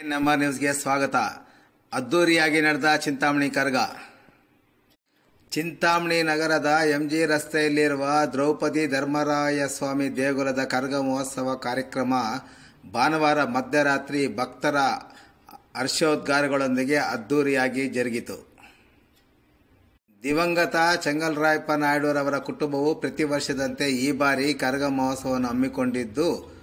ನಮ್ಮ ನ್ಯೂಸ್ಗೆ ಸ್ವಾಗತ. ಅದ್ದೂರಿಯಾಗಿ ನಡೆದ ಚಿಂತಾಮಣಿ ಕರ್ಗ. ಚಿಂತಾಮಣಿ ನಗರದ ಎಂಜಿ ರಸ್ತೆಯಲ್ಲಿರುವ ದ್ರೌಪದಿ ಧರ್ಮರಾಯ ಸ್ವಾಮಿ ದೇಗುಲದ ಕರ್ಗ ಮಹೋತ್ಸವ ಕಾರ್ಯಕ್ರಮ ಭಾನುವಾರ ಮಧ್ಯರಾತ್ರಿ ಭಕ್ತರ ಹರ್ಷೋದ್ಗಾರಗಳೊಂದಿಗೆ ಅದ್ದೂರಿಯಾಗಿ ಜರುಗಿತು. ದಿವಂಗತ ಚೆಂಗಲ್ರಾಯಪ್ಪ ನಾಯ್ಡುರವರ ಕುಟುಂಬವು ಪ್ರತಿ ವರ್ಷದಂತೆ ಈ ಬಾರಿ ಕರಗ ಮಹೋತ್ಸವವನ್ನು ಹಮ್ಮಿಕೊಂಡಿದ್ದು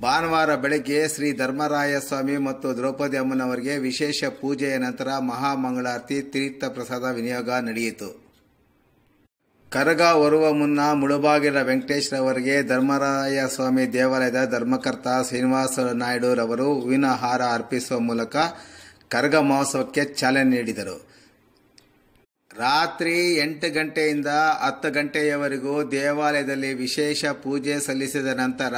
ಭಾನುವಾರ ಬೆಳಗ್ಗೆ ಶ್ರೀ ಧರ್ಮರಾಯ ಸ್ವಾಮಿ ಮತ್ತು ದ್ರೌಪದಿ ಅಮ್ಮನವರಿಗೆ ವಿಶೇಷ ಪೂಜೆಯ ನಂತರ ಮಹಾಮಂಗಳಾರತಿ ತೀರ್ಥ ಪ್ರಸಾದ ವಿನಿಯೋಗ ನಡೆಯಿತು. ಕರಗ ಹೊರುವ ಮುನ್ನ ಮುಳುಬಾಗಿಲ ವೆಂಕಟೇಶ್ರವರಿಗೆ ಧರ್ಮರಾಯ ಸ್ವಾಮಿ ದೇವಾಲಯದ ಧರ್ಮಕರ್ತ ಶ್ರೀನಿವಾಸ ನಾಯ್ಡುರವರು ಹೂವಿನ ಹಾರ ಅರ್ಪಿಸುವ ಮೂಲಕ ಕರಗ ಮಹೋತ್ಸವಕ್ಕೆ ಚಾಲನೆ ನೀಡಿದರು. ರಾತ್ರಿ ಎಂಟು ಗಂಟೆಯಿಂದ ಹತ್ತು ಗಂಟೆಯವರೆಗೂ ದೇವಾಲಯದಲ್ಲಿ ವಿಶೇಷ ಪೂಜೆ ಸಲ್ಲಿಸಿದ ನಂತರ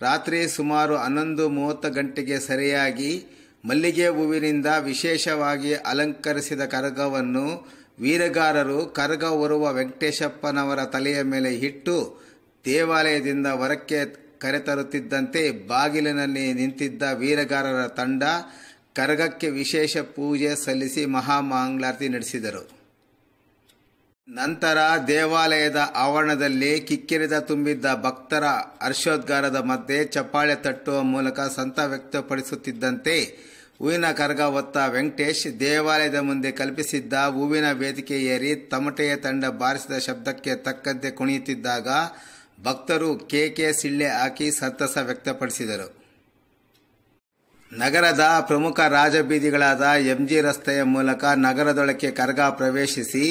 ರಾತ್ರಿ ಸುಮಾರು ಹನ್ನೊಂದು ಮೂವತ್ತು ಗಂಟೆಗೆ ಸರಿಯಾಗಿ ಮಲ್ಲಿಗೆ ಹೂವಿನಿಂದ ವಿಶೇಷವಾಗಿ ಅಲಂಕರಿಸಿದ ಕರಗವನ್ನು ವೀರಗಾರರು ಕರಗ ಹೊರುವ ವೆಂಕಟೇಶಪ್ಪನವರ ತಲೆಯ ಮೇಲೆ ಇಟ್ಟು ದೇವಾಲಯದಿಂದ ಹೊರಕ್ಕೆ ಕರೆತರುತ್ತಿದ್ದಂತೆ ಬಾಗಿಲಿನಲ್ಲಿ ನಿಂತಿದ್ದ ವೀರಗಾರರ ತಂಡ ಕರಗಕ್ಕೆ ವಿಶೇಷ ಪೂಜೆ ಸಲ್ಲಿಸಿ ಮಹಾಮಾಂಗ್ಲಾರತಿ ನಡೆಸಿದರು. ನಂತರ ದೇವಾಲಯದ ಆವರಣದಲ್ಲಿ ಕಿಕ್ಕಿರಿದ ತುಂಬಿದ್ದ ಭಕ್ತರ ಹರ್ಷೋದ್ಗಾರದ ಮಧ್ಯೆ ಚಪ್ಪಾಳೆ ತಟ್ಟುವ ಮೂಲಕ ಸಂತ ವ್ಯಕ್ತಪಡಿಸುತ್ತಿದ್ದಂತೆ ಹೂವಿನ ಕರಗ ಹೊತ್ತ ವೆಂಕಟೇಶ್ ದೇವಾಲಯದ ಮುಂದೆ ಕಲ್ಪಿಸಿದ್ದ ಹೂವಿನ ವೇದಿಕೆ ಏರಿ ತಮಟೆಯ ತಂಡ ಬಾರಿಸಿದ ಶಬ್ದಕ್ಕೆ ತಕ್ಕಂತೆ ಕುಣಿಯುತ್ತಿದ್ದಾಗ ಭಕ್ತರು ಕೇಕೆ ಸಿಳ್ಳೆ ಹಾಕಿ ಸಂತಸ ವ್ಯಕ್ತಪಡಿಸಿದರು. ನಗರದ ಪ್ರಮುಖ ರಾಜಬೀದಿಗಳಾದ ಎಂಜಿ ರಸ್ತೆಯ ಮೂಲಕ ನಗರದೊಳಕ್ಕೆ ಕರ್ಗ ಪ್ರವೇಶಿಸಿ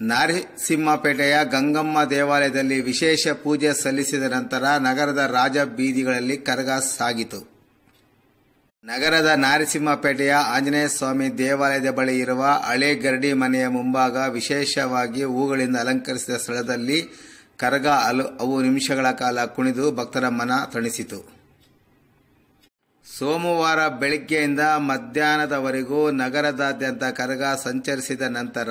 ನಾರಸಿಂಹಪೇಟೆಯ ಗಂಗಮ್ಮ ದೇವಾಲಯದಲ್ಲಿ ವಿಶೇಷ ಪೂಜೆ ಸಲ್ಲಿಸಿದ ನಂತರ ನಗರದ ರಾಜ ಬೀದಿಗಳಲ್ಲಿ ಕರಗ ಸಾಗಿತು. ನಗರದ ನಾರಸಿಂಹಪೇಟೆಯ ಆಂಜನೇಯ ಸ್ವಾಮಿ ದೇವಾಲಯದ ಬಳಿ ಇರುವ ಹಳೆ ಗರಡಿ ಮನೆಯ ಮುಂಭಾಗ ವಿಶೇಷವಾಗಿ ಹೂಗಳಿಂದ ಅಲಂಕರಿಸಿದ ಸ್ಥಳದಲ್ಲಿ ಕರಗ ಅವು ನಿಮಿಷಗಳ ಕಾಲ ಕುಣಿದು ಭಕ್ತರ ಮನ ತಣಿಸಿತು. ಸೋಮವಾರ ಬೆಳಗ್ಗೆಯಿಂದ ಮಧ್ಯಾಹ್ನದವರೆಗೂ ನಗರದಾದ್ಯಂತ ಕರಗ ಸಂಚರಿಸಿದ ನಂತರ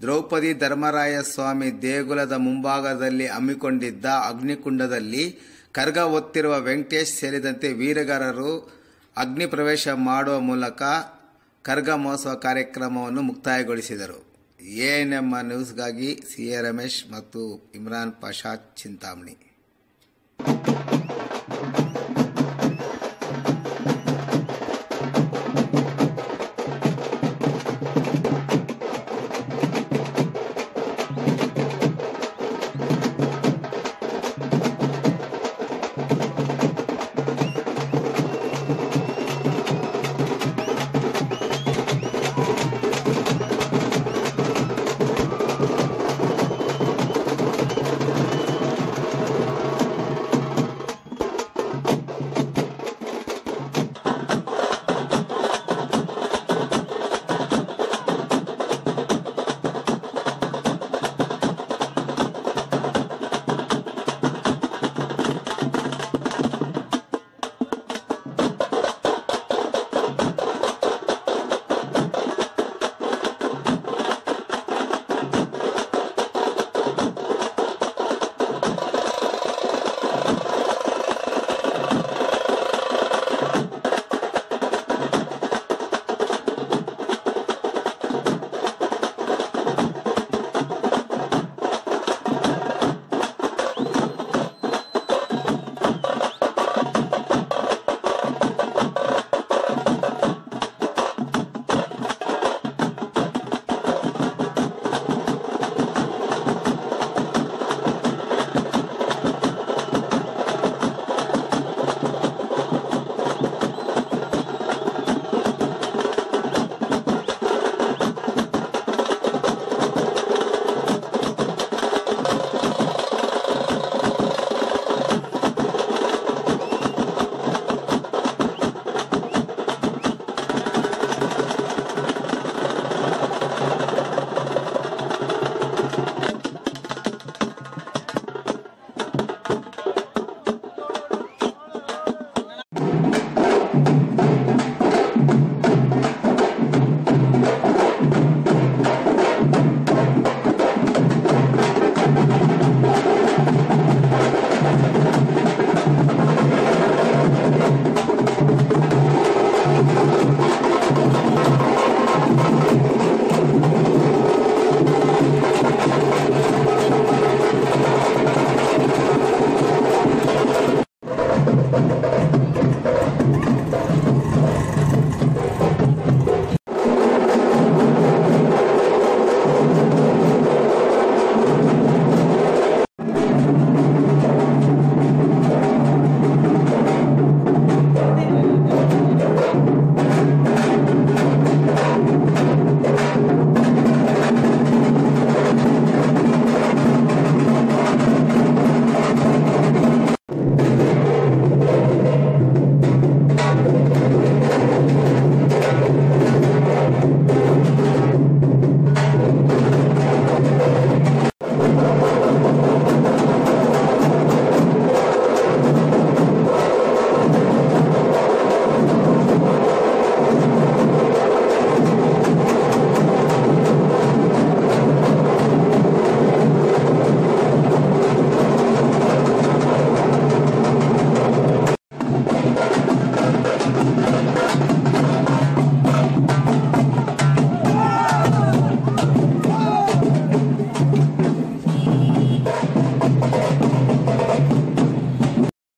ದ್ರೌಪದಿ ಧರ್ಮರಾಯ ಸ್ವಾಮಿ ದೇಗುಲದ ಮುಂಭಾಗದಲ್ಲಿ ಹಮ್ಮಿಕೊಂಡಿದ್ದ ಅಗ್ನಿಕುಂಡದಲ್ಲಿ ಕರ್ಗ ಒತ್ತಿರುವ ವೆಂಕಟೇಶ್ ಸೇರಿದಂತೆ ವೀರಗಾರರು ಅಗ್ನಿ ಪ್ರವೇಶ ಮಾಡುವ ಮೂಲಕ ಕರ್ಗ ಮಹೋತ್ಸವ ಕಾರ್ಯಕ್ರಮವನ್ನು ಮುಕ್ತಾಯಗೊಳಿಸಿದರು. ಎಎನ್ಎಂ ನ್ಯೂಸ್ಗಾಗಿ ಸಿ ಎ ರಮೇಶ್ ಮತ್ತು ಇಮ್ರಾನ್ ಪಾಷಾ ಚಿಂತಾಮಣಿ.